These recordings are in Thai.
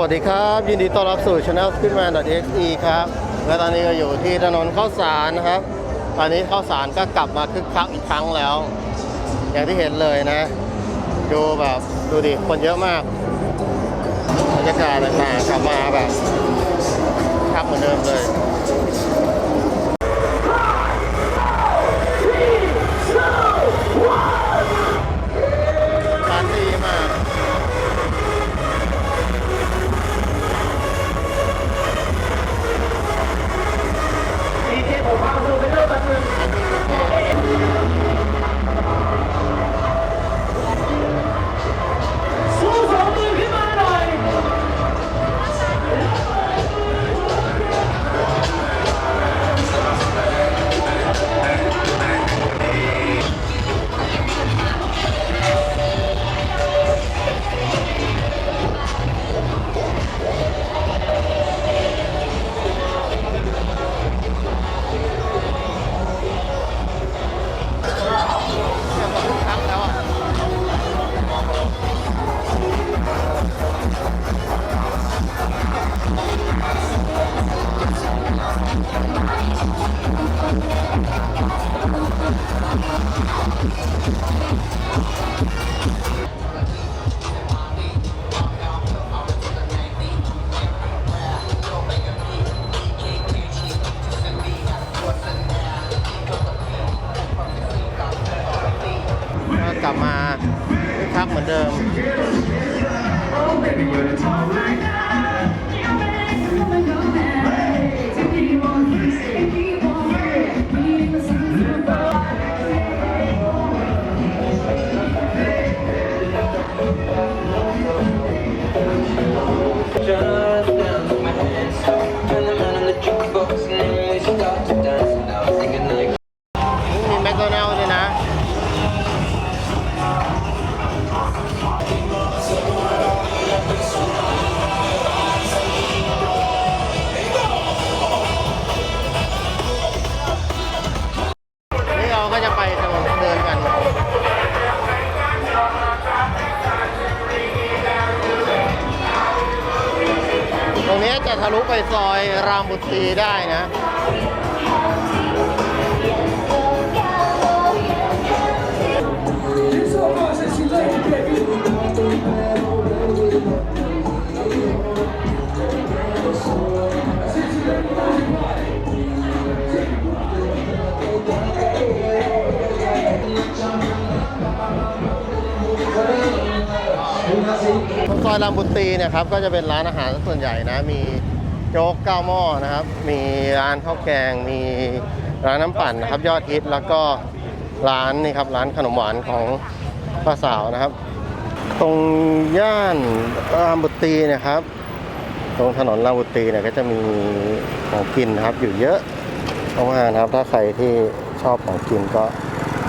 วัสดีครับ ยินดีต้อนรับสู่ channel squidman.exe ครับ และตอนนี้ก็อยู่ที่ถนนข้าวสารนะครับ ตอนนี้ข้าวสารก็กลับมาคึกคักอีกครั้งแล้ว อย่างที่เห็นเลยนะ ดูแบบดูดิคนเยอะมากบรรยากาศต่างๆกลับมาแบบคักเหมือนเดิมเลย ก็กลับมาคึกคักเหมือนเดิม เราก็จะไปถนนคนเดินกันตรงนี้จะทะลุไปซอยรามบุตรีได้นะ อยรามบุตรีเนะครับก็จะเป็นร้านอาหารส่วนใหญ่นะ มีโจ๊กเก้าหม้อนะครับ มีร้านข้าวแกง มีร้านน้ำปั่นนะครับยอดฮิตแล้วก็ร้านนี่ครับร้านขนมหวานของป้าสาวนะครับ ตรงย่านรามบุตรีเนะครับ ตรงถนนรามบุตรีเนี่ยก็จะมีของกินนะครับอยู่เยอะมากๆนะครับ ถ้าใครที่ชอบของกินก็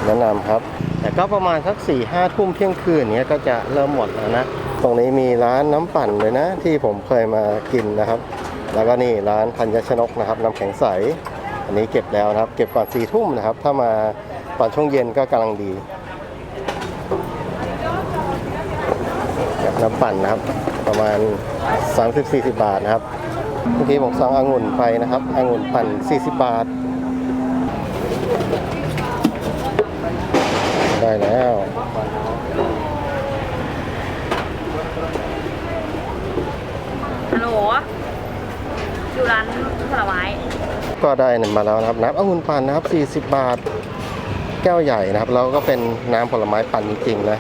แนะนำครับ แต่ก็ประมาณสัก4ี่ห้าทุ่มเที่ยงคืนเนี้ยก็จะเริ่มหมดแล้วนะ ตรงนี้มีร้านน้ำปั่นเลยนะ ที่ผมเคยมากินนะครับ แล้วก็นี่ร้านธัญชนกนะครับน้ำแข็งใส อันนี้เก็บแล้วนะครับ เก็บก่อนสี่ทุ่มนะครับ ถ้ามาตอนช่วงเย็นก็กำลังดีครับน้ำปั่นนะครับ ประมาณ 30-40 บาทนะครับเมื่อกี้ผมสั่งองุ่นไปนะครับองุ่นปั่น 40 บาท ได้แล้ว ฮัลโหล อยู่ร้านผลไม้ก็ได้มาแล้วนะครับน้ำองุ่นปั่นนะครับ 40 บาท แก้วใหญ่นะครับแล้วก็เป็นน้ำผลไม้ปั่นจริงๆนะ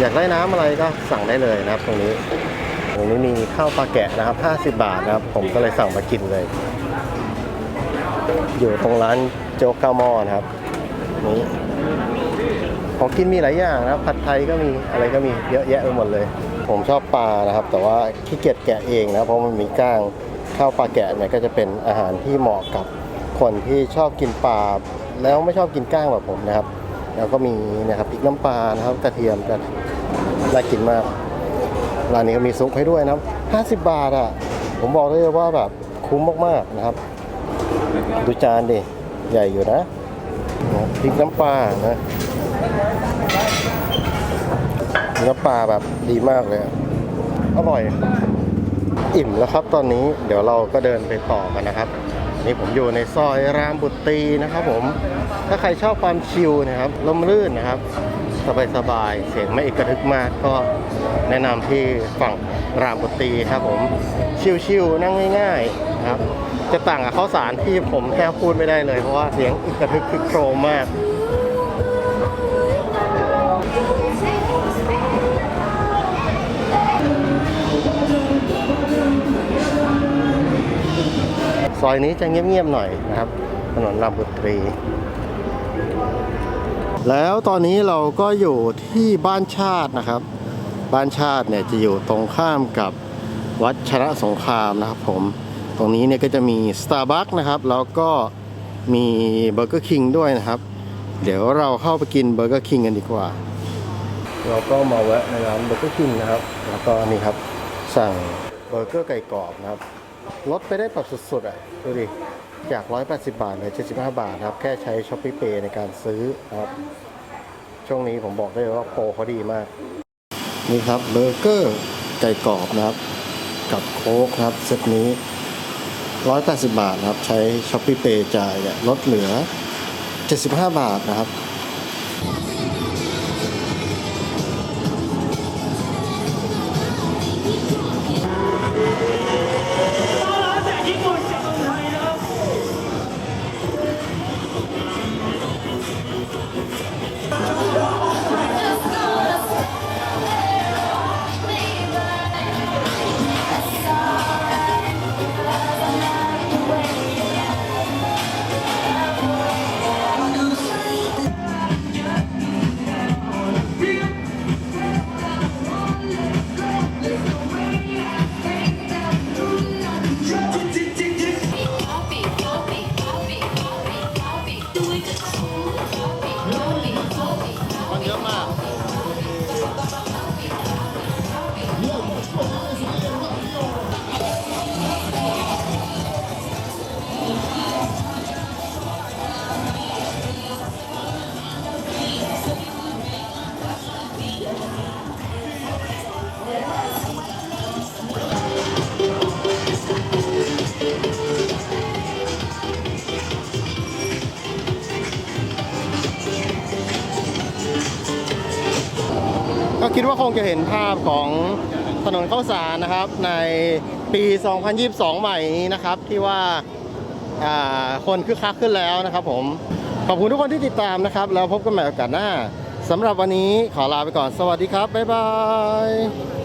อยากได้น้ำอะไรก็สั่งได้เลยนะครับ ตรงนี้ ตรงนี้มีข้าวปลาแกะนะครับ 50 บาทนะครับ ผมก็เลยสั่งมากินเลย อยู่ตรงร้านโจ๊กเก้าหม้อนะครับ นี่ ของกินมีหลายอย่างนะครับผัดไทยก็มีอะไรก็มีเยอะแยะไปหมดเลย ผมชอบปลานะครับ แต่ว่าขี้เกียจแกะเองนะเพราะมันมีก้างข้าวปลาแกะเนี่ยก็จะเป็นอาหารที่เหมาะกับคนที่ชอบกินปลาแล้วไม่ชอบกินก้างแบบผมนะครับ แล้วก็มีนะครับพริกน้ำปลานะครับกระเทียมกันน่ากินมากร้านนี้ก็มีซุปให้ด้วยนะครับ50 บาทอะผมบอกเลยว่าแบบคุ้มมากๆนะครับ ดูจานดิใหญ่อยู่นะพริกน้ำปลานะ น้ำปลาแบบดีมากเลยอะอร่อย อิ่มแล้วครับตอนนี้เดี๋ยวเราก็เดินไปต่อกันนะครับนี่ผมอยู่ในซอยรามบุตรีนะครับผมถ้าใครชอบความชิลนะครับลมลื่นนะครับสบายๆเสียงไม่เอกระทึกมากก็แนะนำที่ฝั่งรามบุตรีครับผมชิลๆนั่งง่ายๆนะครับจะต่างกับข้าวสารที่ผมแทบพูดไม่ได้เลยเพราะว่าเสียงอึกกระทึกคึกโครมมาก อยนี้จะเงียบๆหน่อยนะครับ ถนนรามบุตรี แล้วตอนนี้เราก็อยู่ที่บ้านชาตินะครับ บ้านชาติเนี่ยจะอยู่ตรงข้ามกับวัดชนะสงครามนะครับผม ตรงนี้เนี่ยก็จะมี Starbucks นะครับ แล้วก็มีเบอร์เกอร์คิงด้วยนะครับ เดี๋ยวเราเข้าไปกินเบอร์เกอร์คิงกันดีกว่า เราก็มาแวะในร้านเบอร์เกอร์คิงนะครับ แล้วก็นี่ครับสั่งเบอร์เกอร์ไก่กรอบนะครับ ลดไปได้แบบสุดๆอะดูดิจาก 180 บาทเหลือ75 บาทครับ แค่ใช้ s h อ p e e Pay ในการซื้อครับ ช่วงนี้ผมบอกได้เลยว่าโปรเขาดีมาก นี่ครับเบอร์เกอร์ไก่กรอบนะครับ กับโค้กครับเซตนี้ 180 บาทครับ ใช้ s h อ p e e Pay จ่ายเนี่ยลดเหลือ 75 บาทนะครับ คิดว่าคงจะเห็นภาพของถนนข้าวสารนะครับในปี 2022 ใหม่นี้นะครับ ที่ว่าอ่าคนคึกคักขึ้นแล้วนะครับผม ขอบคุณทุกคนที่ติดตามนะครับ แล้วพบกันใหม่โอกาสหน้าสำหรับวันนี้ขอลาไปก่อนสวัสดีครับ บ๊ายบาย